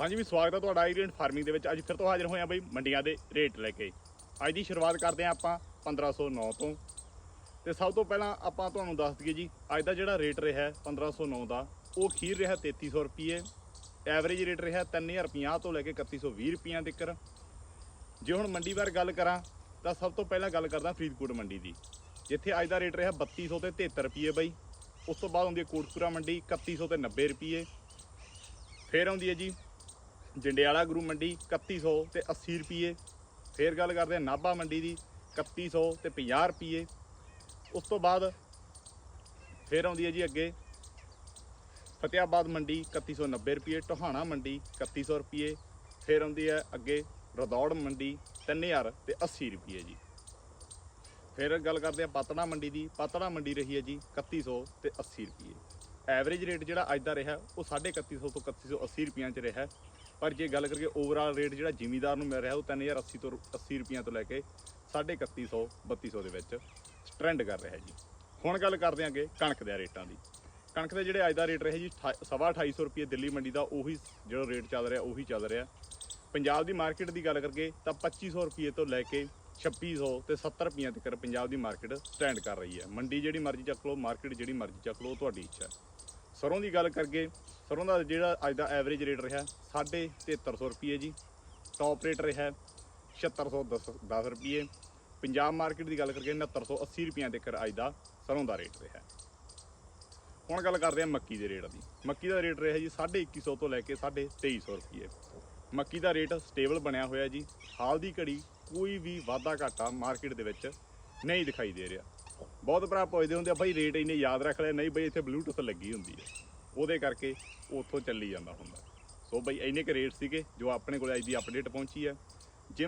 ਹਾਂਜੀ ਵੀ ਸਵਾਗਤ ਹੈ ਤੁਹਾਡਾ ਆਈਰੀਅਨ ਫਾਰਮਿੰਗ ਦੇ ਵਿੱਚ। ਅੱਜ ਫਿਰ ਤੋਂ ਹਾਜ਼ਰ ਹੋਏ ਆ ਬਈ ਮੰਡੀਆਂ ਦੇ ਰੇਟ ਲੈ ਕੇ। ਅੱਜ ਦੀ ਸ਼ੁਰੂਆਤ ਕਰਦੇ ਆ ਆਪਾਂ 1509 ਤੋਂ। ਤੇ ਸਭ ਤੋਂ ਪਹਿਲਾਂ ਆਪਾਂ ਤੁਹਾਨੂੰ ਦੱਸ ਦਈਏ ਜੀ, ਅੱਜ ਦਾ ਜਿਹੜਾ ਰੇਟ ਰਿਹਾ ਹੈ 1509 ਦਾ, ਉਹ ਖੀਰ ਰਿਹਾ 3300 ਰੁਪਏ ਐਵਰੇਜ ਰੇਟ ਰਿਹਾ 3050 ਤੋਂ ਲੈ ਕੇ 3120 ਰੁਪਈਆਂ ਤੱਕ ਜੇ ਹੁਣ ਮੰਡੀ ਬਾਰੇ ਗੱਲ ਕਰਾਂ, ਤਾਂ ਸਭ ਤੋਂ ਪਹਿਲਾਂ ਗੱਲ ਕਰਦਾ ਫਰੀਦਕੋਟ ਮੰਡੀ ਦੀ। ਜਿੱਥੇ ਅੱਜ ਦਾ ਰੇਟ ਰਿਹਾ 3200 ਤੇ 73 ਰੁਪਏ ਬਈ। ਉਸ ਤੋਂ ਬਾਅਦ ਆਉਂਦੀ ਹੈ ਕੋਟਪੂਰਾ ਮੰਡੀ 3100 ਤੇ 90 ਰੁਪਏ ਫਿਰ ਆਉਂਦੀ ਹੈ ਜੀ ਜੰਡਿਆਲਾ ਗੁਰੂ ਮੰਡੀ 3100 ਤੇ 80 ਰੁਪਏ ਫਿਰ ਗੱਲ ਕਰਦੇ ਹਾਂ ਨਾਭਾ ਮੰਡੀ ਦੀ 3100 ਤੇ 50 ਰੁਪਏ ਉਸ ਤੋਂ ਬਾਅਦ ਫਿਰ ਆਉਂਦੀ ਹੈ ਜੀ ਅੱਗੇ। ਫਤਿਆਬਾਦ ਮੰਡੀ 3190 ਰੁਪਏ ਟੋਹਾਣਾ ਮੰਡੀ 3100 ਰੁਪਏ ਫਿਰ ਆਉਂਦੀ ਹੈ ਅੱਗੇ ਰਦੌੜ ਮੰਡੀ 3000 ਤੇ 80 ਰੁਪਏ ਜੀ। ਫਿਰ ਗੱਲ ਕਰਦੇ ਆ ਪਾਤੜਾ ਮੰਡੀ ਦੀ। ਪਾਤੜਾ ਮੰਡੀ ਰਹੀ ਹੈ ਜੀ 3100 ਤੇ 80 ਰੁਪਏ ਐਵਰੇਜ ਰੇਟ ਜਿਹੜਾ ਅੱਜ ਦਾ ਰਿਹਾ, ਉਹ 3150 ਤੋਂ 3180 ਰੁਪਈਆਂ ਚ ਰਿਹਾ। ਪਰ ਜੇ ਗੱਲ ਕਰੀਏ ਓਵਰਆਲ ਰੇਟ ਜਿਹੜਾ ਜ਼ਿਮੀਦਾਰ ਨੂੰ ਮਿਲ ਰਿਹਾ, ਉਹ 3080 ਤੋਂ 80 ਰੁਪਈਆਂ ਤੋਂ ਲੈ ਕੇ 3150 3200 ਦੇ ਵਿੱਚ ਟ੍ਰੈਂਡ ਕਰ ਰਿਹਾ ਜੀ। ਹੁਣ ਗੱਲ ਕਰਦੇ ਹਾਂ ਅੱਗੇ ਕਣਕ ਦੇ ਰੇਟਾਂ ਦੀ। ਕਣਕ ਦੇ ਜਿਹੜੇ ਅੱਜ ਦਾ ਰੇਟ ਰਿਹਾ ਜੀ ਅਠਾ- ਸਵਾ 2800 ਰੁਪਏ ਦਿੱਲੀ ਮੰਡੀ ਦਾ, ਉਹੀ ਜਿਹੜਾ ਰੇਟ ਚੱਲ ਰਿਹਾ, ਉਹੀ ਚੱਲ ਰਿਹਾ। ਪੰਜਾਬ ਦੀ ਮਾਰਕੀਟ ਦੀ ਗੱਲ ਕਰਕੇ ਤਾਂ 2500 ਰੁਪਏ ਤੋਂ ਲੈ ਕੇ 2600 ਤੇ 70 ਰੁਪਈਆਂ ਤੱਕ ਪੰਜਾਬ ਦੀ ਮਾਰਕੀਟ ਸਟੈਂਡ ਕਰ ਰਹੀ ਹੈ। ਮੰਡੀ ਜਿਹੜੀ ਮਰਜ਼ੀ ਚੱਕ ਲਓ ਮਾਰਕੀਟ ਜਿਹੜੀ ਮਰਜ਼ੀ ਚੱਕ ਲਓ ਤੁਹਾਡੀ ਇੱਛਾ ਹੈ। ਸਰੋਂ ਦੀ ਗੱਲ ਕਰਕੇ, ਸਰੋਂ ਦਾ ਜਿਹੜਾ ਅੱਜ ਦਾ ਐਵਰੇਜ ਰੇਟ ਰਿਹਾ 7300 ਰੁਪਏ ਜੀ। ਟੌਪ ਰੇਟ ਰਿਹਾ 7610 ਰੁਪਏ ਪੰਜਾਬ ਮਾਰਕੀਟ ਦੀ ਗੱਲ ਕਰਕੇ 6980 ਰੁਪਈਆਂ ਤੱਕ ਅੱਜ ਦਾ ਸਰੋਂ ਦਾ ਰੇਟ ਰਿਹਾ। ਹੁਣ ਗੱਲ ਕਰਦੇ ਹਾਂ ਮੱਕੀ ਦੇ ਰੇਟ ਦੀ। ਮੱਕੀ ਦਾ ਰੇਟ ਰਿਹਾ ਜੀ 2150 ਤੋਂ ਲੈ ਕੇ 2350 ਰੁਪਏ ਮੱਕੀ ਦਾ ਰੇਟ ਸਟੇਬਲ ਬਣਿਆ ਹੋਇਆ ਜੀ। ਹਾਲ ਦੀ ਘੜੀ ਕੋਈ ਵੀ ਵਾਧਾ ਘਾਟਾ ਮਾਰਕੀਟ ਦੇ ਵਿੱਚ ਨਹੀਂ ਦਿਖਾਈ ਦੇ ਰਿਹਾ। ਬਹੁਤ ਭਰਾ ਪੁੱਛਦੇ ਹੁੰਦੇ ਆ, ਬਾਈ ਰੇਟ ਇੰਨੇ ਯਾਦ ਰੱਖ ਲਿਆ ਨਹੀਂ ਬਈ ਇੱਥੇ ਬਲੂਟੁੱਥ ਲੱਗੀ ਹੁੰਦੀ ਹੈ। ਉਹਦੇ ਕਰਕੇ ਉੱਥੋਂ ਚੱਲੀ ਜਾਂਦਾ ਹੁੰਦਾ। ਸੋ ਬਈ ਇੰਨੇ ਕੁ ਰੇਟ ਸੀਗੇ ਜੋ ਆਪਣੇ ਕੋਲ ਅੱਜ ਦੀ ਅਪਡੇਟ ਪਹੁੰਚੀ ਹੈ। ਜਿਵੇਂ